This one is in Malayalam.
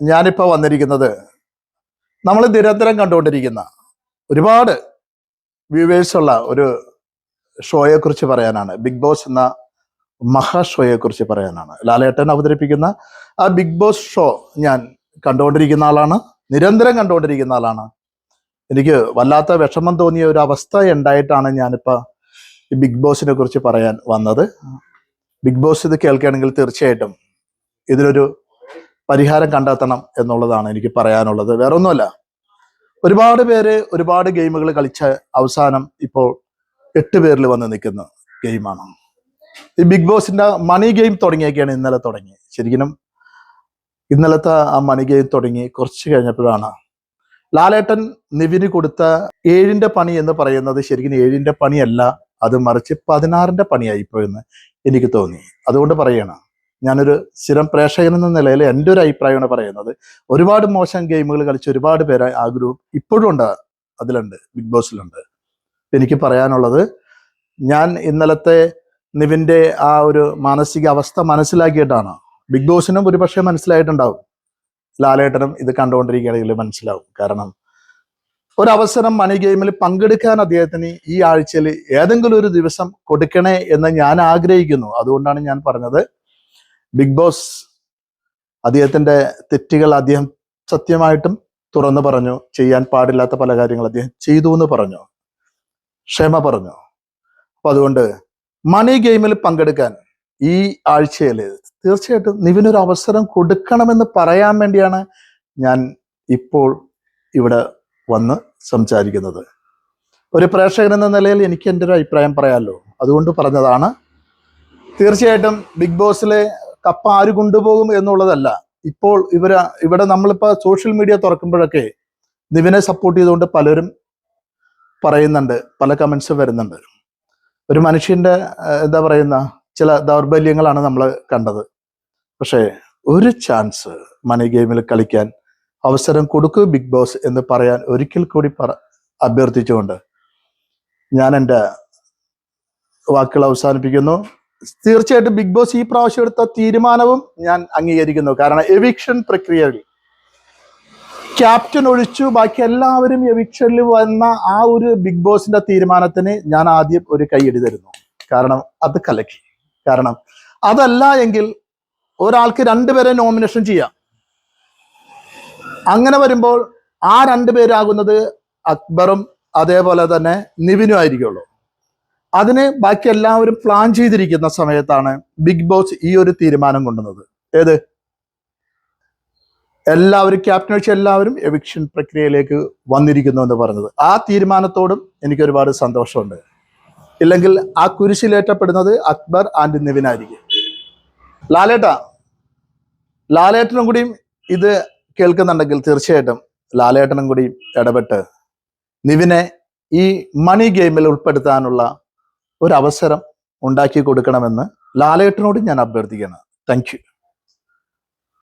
ഞാനിപ്പോൾ വന്നിരിക്കുന്നത് നമ്മൾ നിരന്തരം കണ്ടുകൊണ്ടിരിക്കുന്ന ഒരുപാട് വ്യൂവേഴ്സുള്ള ഒരു ഷോയെക്കുറിച്ച് പറയാനാണ്. ബിഗ് ബോസ് എന്ന മഹാ ഷോയെക്കുറിച്ച് പറയാനാണ്. ലാലേട്ടൻ അവതരിപ്പിക്കുന്ന ആ ബിഗ് ബോസ് ഷോ ഞാൻ കണ്ടുകൊണ്ടിരിക്കുന്ന ആളാണ്. നിരന്തരം കണ്ടുകൊണ്ടിരിക്കുന്ന ആളാണ്. എനിക്ക് വല്ലാത്ത വിഷമം തോന്നിയ ഒരു അവസ്ഥ ഉണ്ടായിട്ടാണ് ഞാനിപ്പോൾ ഈ ബിഗ് ബോസിനെ കുറിച്ച് പറയാൻ വന്നത്. ബിഗ് ബോസ് ഇത് കേൾക്കുകയാണെങ്കിൽ തീർച്ചയായിട്ടും ഇതിനൊരു പരിഹാരം കണ്ടെത്തണം എന്നുള്ളതാണ് എനിക്ക് പറയാനുള്ളത്. വേറെ ഒന്നുമല്ല ഒരുപാട് പേര് ഒരുപാട് ഗെയിമുകൾ കളിച്ച അവസാനം ഇപ്പോൾ എട്ട് പേരിൽ വന്ന് നിൽക്കുന്ന ഗെയിമാണ്. ഈ ബിഗ് ബോസിന്റെ മണി ഗെയിം തുടങ്ങിയൊക്കെയാണ് ഇന്നലെ തുടങ്ങി. ശരിക്കും ഇന്നലത്തെ ആ മണി ഗെയിം തുടങ്ങി കുറച്ച് കഴിഞ്ഞപ്പോഴാണ്. ലാലേട്ടൻ നിവിന് കൊടുത്ത ഏഴിന്റെ പണി എന്ന് പറയുന്നത് ശരിക്കും ഏഴിന്റെ പണിയല്ല അത് മറിച്ച് പതിനാറിന്റെ പണിയായി പോയെന്ന് എനിക്ക് തോന്നി. അതുകൊണ്ട് പറയണം. ഞാനൊരു സ്ഥിരം പ്രേക്ഷകൻ എന്ന നിലയിൽ എന്റെ ഒരു അഭിപ്രായമാണ് പറയുന്നത്. ഒരുപാട് മോശം ഗെയിമുകൾ കളിച്ച് ഒരുപാട് പേര് ആ ഗ്രൂപ്പ് ഇപ്പോഴും ഉണ്ട്. അതിലുണ്ട്. ബിഗ് ബോസിലുണ്ട്. എനിക്ക് പറയാനുള്ളത് ഞാൻ ഇന്നലത്തെ നിവിന്റെ ആ ഒരു മാനസിക അവസ്ഥ മനസ്സിലാക്കിയിട്ടാണ്. ബിഗ് ബോസിനും ഒരുപക്ഷെ മനസ്സിലായിട്ടുണ്ടാവും. ലാലേട്ടനും ഇത് കണ്ടുകൊണ്ടിരിക്കുകയാണെങ്കിൽ മനസ്സിലാവും. കാരണം ഒരവസരം മണി ഗെയിമിൽ പങ്കെടുക്കാൻ അദ്ദേഹത്തിന് ഈ ആഴ്ചയിൽ ഏതെങ്കിലും ഒരു ദിവസം കൊടുക്കണേ എന്ന് ഞാൻ ആഗ്രഹിക്കുന്നു. അതുകൊണ്ടാണ് ഞാൻ പറഞ്ഞത്. ബിഗ് ബോസ് അദ്ദേഹത്തിന്റെ തെറ്റുകൾ അദ്ദേഹം സത്യമായിട്ടും തുറന്നു പറഞ്ഞു. ചെയ്യാൻ പാടില്ലാത്ത പല കാര്യങ്ങൾ അദ്ദേഹം ചെയ്തു എന്ന് പറഞ്ഞു. ക്ഷമ പറഞ്ഞു. അപ്പൊ അതുകൊണ്ട് മണി ഗെയിമിൽ പങ്കെടുക്കാൻ ഈ ആഴ്ചയിൽ തീർച്ചയായിട്ടും നിവിനൊരു അവസരം കൊടുക്കണമെന്ന് പറയാൻ വേണ്ടിയാണ് ഞാൻ ഇപ്പോൾ ഇവിടെ വന്ന് സംസാരിക്കുന്നത്. ഒരു പ്രേക്ഷകൻ എന്ന നിലയിൽ എനിക്ക് എന്റെ ഒരു അഭിപ്രായം പറയാമല്ലോ അതുകൊണ്ട് പറഞ്ഞതാണ്. തീർച്ചയായിട്ടും ബിഗ് ബോസിലെ കപ്പ ആര് കൊണ്ടുപോകും എന്നുള്ളതല്ല. ഇപ്പോൾ ഇവര ഇവിടെ നമ്മളിപ്പോൾ സോഷ്യൽ മീഡിയ തുറക്കുമ്പോഴൊക്കെ നിവിനെ സപ്പോർട്ട് ചെയ്തുകൊണ്ട് പലരും പറയുന്നുണ്ട് പല കമന്റ്സ് വരുന്നുണ്ട്. ഒരു മനുഷ്യന്റെ എന്താ പറയുന്ന ചില ദൗർബല്യങ്ങളാണ് നമ്മൾ കണ്ടത്. പക്ഷേ ഒരു ചാൻസ് മണി ഗെയിമിൽ കളിക്കാൻ അവസരം കൊടുക്കൂ ബിഗ് ബോസ് എന്ന് പറയാൻ ഒരിക്കൽ കൂടി പറ അഭ്യർത്ഥിച്ചുകൊണ്ട് ഞാൻ എന്റെ വാക്കുകൾ അവസാനിപ്പിക്കുന്നു. തീർച്ചയായിട്ടും ബിഗ് ബോസ് ഈ പ്രാവശ്യം എടുത്ത തീരുമാനവും ഞാൻ അംഗീകരിക്കുന്നു. കാരണം എവിക്ഷൻ പ്രക്രിയയിൽ ക്യാപ്റ്റൻ ഒഴിച്ചു. ബാക്കി എല്ലാവരും എവിക്ഷനിൽ വന്ന ആ ഒരു ബിഗ് ബോസിന്റെ തീരുമാനത്തിന് ഞാൻ ആദ്യം ഒരു കൈയടി തരുന്നു. കാരണം അത് കലക്കി. കാരണം അതല്ല എങ്കിൽ ഒരാൾക്ക് രണ്ടുപേരെ നോമിനേഷൻ ചെയ്യാം. അങ്ങനെ വരുമ്പോൾ ആ രണ്ടുപേരാകുന്നത് അക്ബറും അതേപോലെ തന്നെ നിവിനും ആയിരിക്കുള്ളൂ. അതിന് ബാക്കി എല്ലാവരും പ്ലാൻ ചെയ്തിരിക്കുന്ന സമയത്താണ് ബിഗ് ബോസ് ഈ ഒരു തീരുമാനം കൊണ്ടുവന്നത്. ഏത്? എല്ലാവരും ക്യാപ്റ്റൻ വെച്ച് എല്ലാവരും എവിക്ഷൻ പ്രക്രിയയിലേക്ക് വന്നിരിക്കുന്നു എന്ന് പറഞ്ഞത്. ആ തീരുമാനത്തോടും എനിക്ക് ഒരുപാട് സന്തോഷമുണ്ട്. ഇല്ലെങ്കിൽ ആ കുരിശിലേറ്റപ്പെടുന്നത് അക്ബർ ആൻഡ് നിവിനായിരിക്കും ലാലേട്ട ലാലേട്ടനും കൂടിയും ഇത് കേൾക്കുന്നുണ്ടെങ്കിൽ തീർച്ചയായിട്ടും ലാലേട്ടനും കൂടി ഇടപെട്ട് നിവിനെ ഈ മണി ഗെയിമിൽ ഉൾപ്പെടുത്താനുള്ള ഒരു അവസരം ഉണ്ടാക്കി കൊടുക്കണമെന്ന് ലാലേട്ടനോട് ഞാൻ അഭ്യർത്ഥിക്കുകയാണ് താങ്ക്